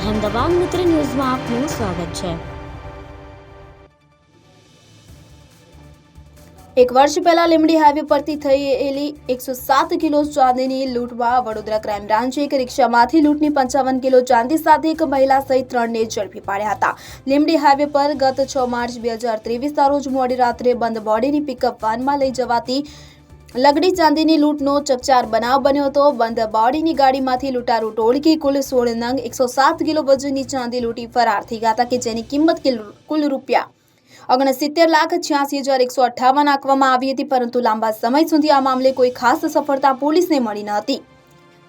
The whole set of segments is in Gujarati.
અહેમદાબાદ મિત્ર ન્યૂઝમાં આપનું સ્વાગત છે. એક વર્ષ પહેલા લીમડી હાઈવે પરથી થયેલી એકસો સાત કિલો ચાંદીની લૂંટમાં વડોદરા ક્રાઇમ બ્રાન્ચે એક રિક્ષામાંથી લૂંટની પંચાવન કિલો ચાંદી સાથે એક મહિલા સહિત ત્રણને ઝડપી પાડ્યા હતા. લીમડી હાઈવે પર ગત છ માર્ચ બે હજાર ત્રેવીસના રોજ મોડી રાત્રે બંધ બોડીની પિકઅપ વાનમાં લઈ જવાતી લગડી ચાંદીની લૂંટનો ચકચાર બનાવ બન્યો હતો. બંધ બોડીની ગાડીમાંથી લૂંટારો ટોળકી કુલ સોળ નંગ એકસો સાત કિલો વજનની ચાંદી લૂંટી ફરાર થઈ ગયા હતા કે જેની કિંમત કિલ- રૂપિયા ઓગણસિત્તેર લાખ છ્યાસી હજાર એકસો અઠ્ઠાવન આંકવામાં આવી હતી, પરંતુ લાંબા સમય સુધી આ મામલે કોઈ ખાસ સફળતા પોલીસને મળી ન હતી.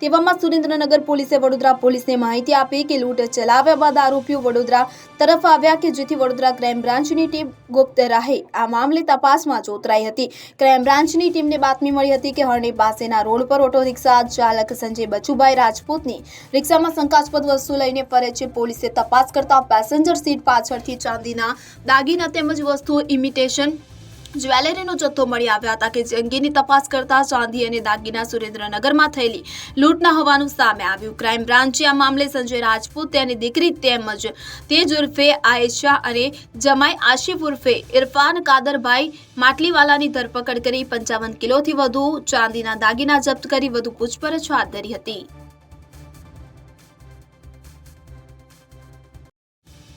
તેવામાં સુરેન્દ્રનગર પોલીસે વડોદરા પોલીસને માહિતી આપી કે લૂંટ ચલાવ્યા બાદ આરોપીઓ વડોદરા તરફ આવ્યા કે જેથી વડોદરા ક્રાઇમ બ્રાન્ચની ટીમ ગુપ્ત રાહે. આ મામલે તપાસમાં જોતરાઈ હતી. ક્રાઇમ બ્રાન્ચની ટીમને બાતમી મળી હતી કે હરણી પાસેના રોડ પર ઓટો રિક્ષા ચાલક સંજય બચુભાઈ રાજપૂતની રિક્ષામાં શંકાસ્પદ વસ્તુ લઈને ફરે છે. પોલીસે તપાસ કરતા પેસેન્જર સીટ પાછળથી ચાંદીના દાગીના તેમજ વસ્તુઓ ઇમિટેશન જ્વેલરીનો જથ્થો મળી આવ્યા હતા કે જે અંગેની તપાસ કરતા ચાંદી અને દાગીના સુરેન્દ્રનગરમાં થયેલી લૂંટના હોવાનું સામે આવ્યું. ક્રાઇમ બ્રાન્ચે આ મામલે સંજય રાજપૂત, તેની દીકરી તેમજ તેજ ઉર્ફે આયેશા અને જમાઈ આશિફ ઉર્ફે ઇરફાન કાદરભાઈ માટલીવાલાની ધરપકડ કરી પંચાવન કિલોથી વધુ ચાંદીના દાગીના જપ્ત કરી, વધુ પૂછપરછ હાથ ધરી હતી.